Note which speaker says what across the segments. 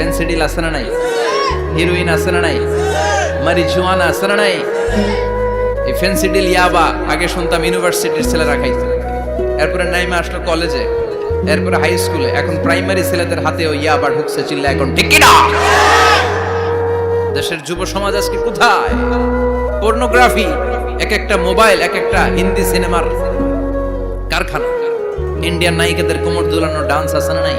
Speaker 1: Phensedyl আছে না নাই হিরোইন আছে না নাই মারিজুয়ানা আছে না নাই এই ফেন্সিডিল ইয়াবা আগে শুনতাম ইউনিভার্সিটির ছেলেরা খাইছে এরপরে নাইমা আসলো কলেজে এরপরে হাই স্কুলে এখন প্রাইমারি ছেলেদের হাতেও ইয়াবা ঢুকছে চিল্লা এখন ঠিক দেশের যুব সমাজ আজকে কোথায় পর্নোগ্রাফি এক একটা মোবাইল এক একটা হিন্দি সিনেমার কারখানা ইন্ডিয়ান নায়িকাদের কোমর দুলানো ডান্স আছে না নাই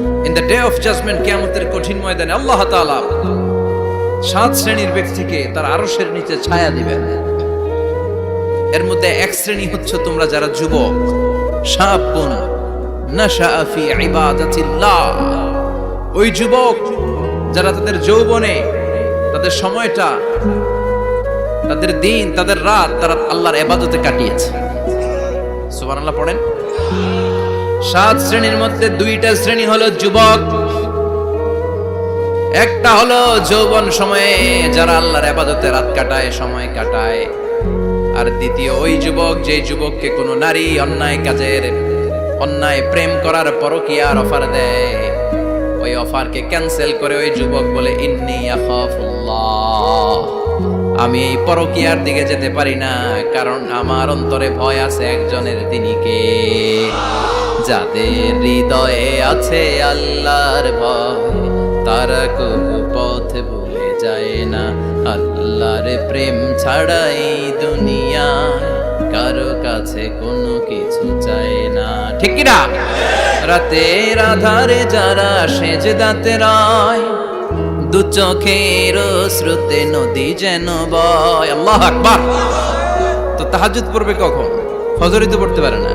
Speaker 1: in the day of judgement কেয়ামতের কঠিন ময়দানে আল্লাহ তাআলা সাত শ্রেণির ব্যক্তিকে তার আরশের নিচে ছায়া দিবেন। এর মধ্যে এক শ্রেণি হচ্ছে তোমরা যারা যুবক ফি ইবাদাতিল্লাহ। ওই যুবক যারা তাদের যৌবনে, তাদের সময়টা, তাদের দিন, তাদের রাত তারা আল্লাহর এবাদতে কাটিয়েছে। সুবহানাল্লাহ, পড়েন। সাত শ্রেণির মধ্যে দুইটা শ্রেণি হলো যুবক। একটা হলো যৌবন সময়ে যারা আল্লাহর আবাদতে রাত কাটায়, সময় কাটায়। আর দ্বিতীয়, ওই যুবক যে যুবককে কোনো নারী অন্যায় কাজের, অন্যায় প্রেম করার আর অফার দেয়। ওই অফারকে ক্যান্সেল করে ওই যুবক বলে, ইন্নি আমি এই পরকিয়ার দিকে যেতে পারি না, কারণ আমার অন্তরে ভয় আছে একজনের তিনি কে? যাদের হৃদয়ে আছে আল্লাহর ভয়, তারা কবু পথ ভুলে যায় না। আল্লাহর প্রেম ছাড়াই দুনিয়ায় কারও কাছে কোনো কিছু চায় না। ঠিক না রাতের আধারে যারা সেজে দাঁতে রায়, দু চোখের শ্রুতে নদী যেন বয়। আল্লাহ আকবার! তো তাহাজুদ পড়বে কখন? ফজরই তো পড়তে পারে না।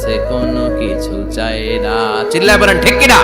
Speaker 1: কাছে কোনো কিছু চাই না। চিল্লায় বলেন ঠিক কিনা?